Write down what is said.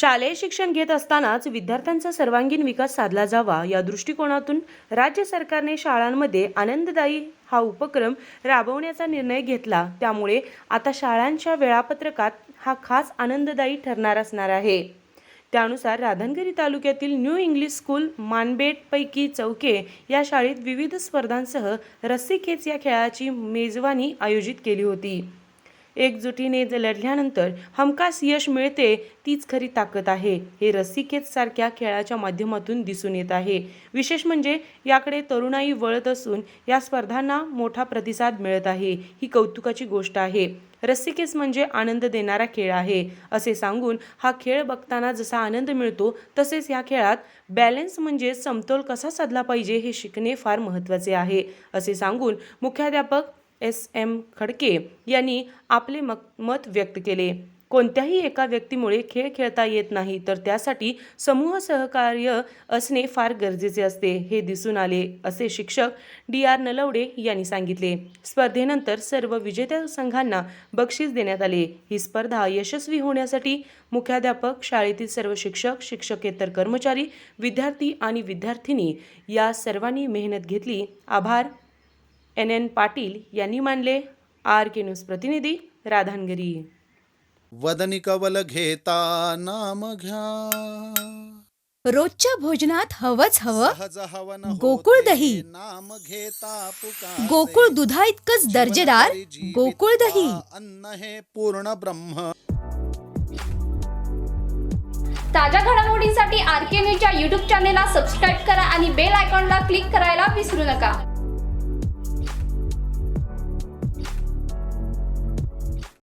शालेय शिक्षण घेत असतानाच विद्यार्थ्यांचा सर्वांगीण विकास साधला जावा या दृष्टिकोनातून राज्य सरकारने शाळांमध्ये आनंददायी हा उपक्रम राबवण्याचा निर्णय घेतला. त्यामुळे आता शाळांच्या वेळापत्रकात हा खास आनंददायी ठरणार असणार आहे. त्यानुसार राधनगिरी तालुक्यातील न्यू इंग्लिश स्कूल मानबेटपैकी चौके या शाळेत विविध स्पर्धांसह रस्सी खेच या खेळाची मेजवानी आयोजित केली होती. एकजुटीने ज- लढल्यानंतर हमखास यश मिळते तीच खरी ताकद आहे. हे रस्सीखेच सारख्या खेळाच्या माध्यमातून दिसून येत आहे. विशेष म्हणजे याकडे तरुणाई वळत असून या स्पर्धांना मोठा प्रतिसाद मिळत आहे. ही कौतुकाची गोष्ट आहे. रस्सीखेच म्हणजे आनंद देणारा खेळ आहे. असे सांगून हा खेळ बघताना जसा आनंद मिळतो तसेच या खेळात बॅलन्स म्हणजे समतोल कसा साधला पाहिजे हे शिकणे फार महत्त्वाचे आहे. असे सांगून मुख्याध्यापक एस एम खडके यांनी आपले मक मत व्यक्त केले. कोणत्याही एका व्यक्तीमुळे खेळ खेळता येत नाही तर त्यासाठी समूह सहकार्य असणे फार गरजेचे असते हे दिसून आले असे शिक्षक डी आर नलवडे यांनी सांगितले. स्पर्धेनंतर सर्व विजेत्या संघांना बक्षीस देण्यात आले. ही स्पर्धा यशस्वी होण्यासाठी मुख्याध्यापक शाळेतील सर्व शिक्षक शिक्षकेतर कर्मचारी विद्यार्थी आणि विद्यार्थिनी या सर्वांनी मेहनत घेतली. आभार. एन एन पाटील यांनी मानले. आर के न्यूज प्रतिनिधी राधानगरी वदनी कवल घेता नाम घ्या. रोजच्या भोजनात हवंच हवं. गोकुळ दही. नाम घेता पुकारे. गोकुळ दुधा इतकंच दर्जेदार. गोकुळ दही. अन्न हे पूर्ण ब्रह्म. ताज्या घडामोडींसाठी आर के न्यूजच्या यूट्यूब चॅनेलला सबस्क्राईब करा आणि बेल आयकॉनला क्लिक करायला विसरू नका.